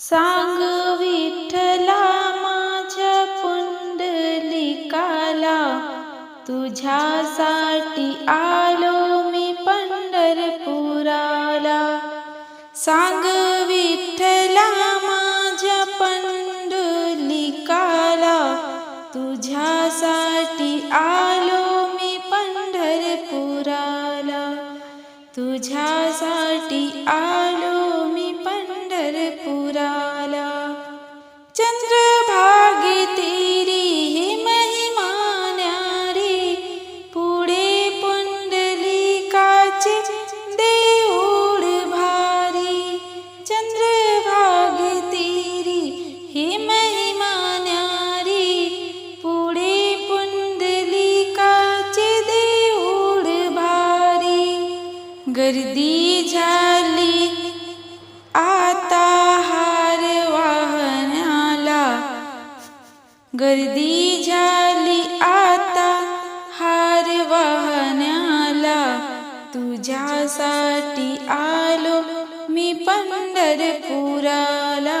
सांग विठ्ठला माझ्या पुंडलिकाला तुझ्यासाठी आलो मी पंढरपुराला. सांग विठ्ठला माझ्या पंडलिकाला तुझ्यासाठी आलो मी पंढरपुराला. तुझ्यासाठी आलो गर्दी झाली. आता हार वाहनाला गर्दी झाली. आता हार वाहनाला तुझ्यासाठी आलो मी पंढरपुराला.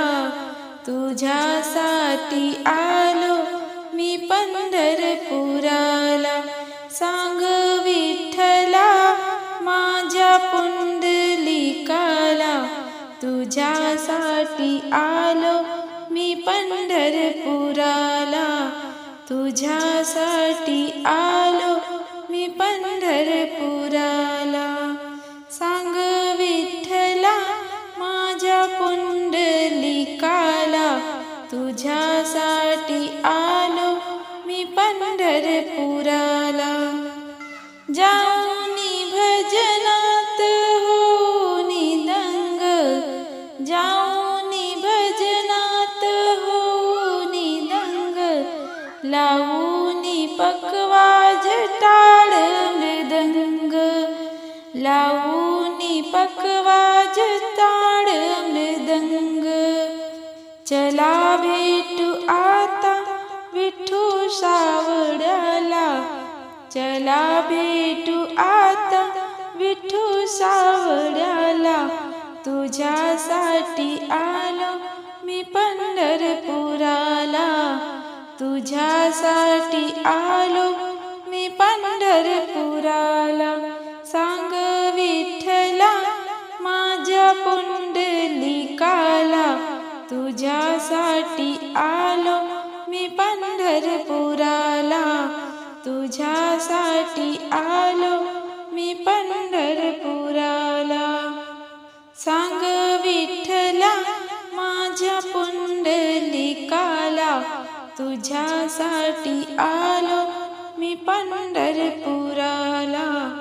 तुझ्यासाठी आलो मी पंढरपुराला. सांग पुंडलिकाला तुझ्यासाठी आलो मी पंढरपुराला. तुझ्यासाठी आलो मी पंढरपुराला. सांग विठ्ठला माझ्या पुंडलिकाला तुझ्यासाठी आलो मी पंढरपुराला. जा लावूनी पकवाज टाळ मृदंग। लावूनी पकवाज टाळ मृदंग। चला भेटू आता विठू सावड्याला चला भेटू आता विठू सावड्याला तुझ्यासाठी आलो मी पंढरपुराला तुझ्यासाठी आलो मी पंढरपुराला. सांग विठ्ठला माझ्या पुंडलिकाला तुझ्यासाठी आलो मी पंढरपुराला. तुझ्यासाठी आलो तुझ्यासाठी आलो मी पंढरपुराला.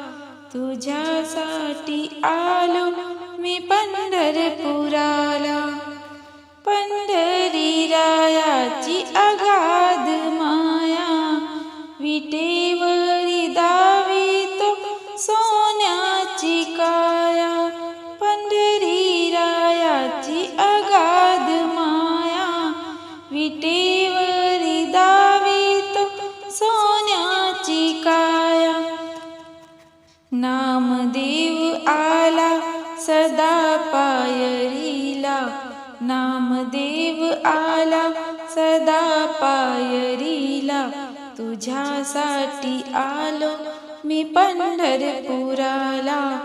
तुझ्यासाठी आलो मी पंढरपुराला. पंढरीरायाची अगाध माया. विटेवरी सदा पायरीला नामदेव आला सदा पायरीला तुझ्यासाठी आलो मी पंढरपुराला.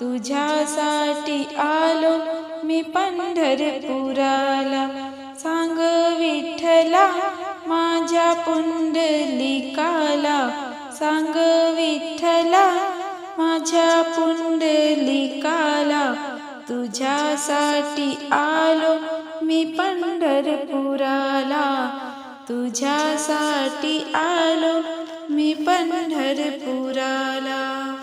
तुझ्यासाठी आलो मी पंढरपुराला. सांग विठ्ठला माझ्या पुंडलिकाला सांग विठ्ठला माझ्या पुंडलिकाला तुझ्यासाठी आलो मी पंढरपुराला. तुझ्यासाठी आलो मी पंढरपुराला.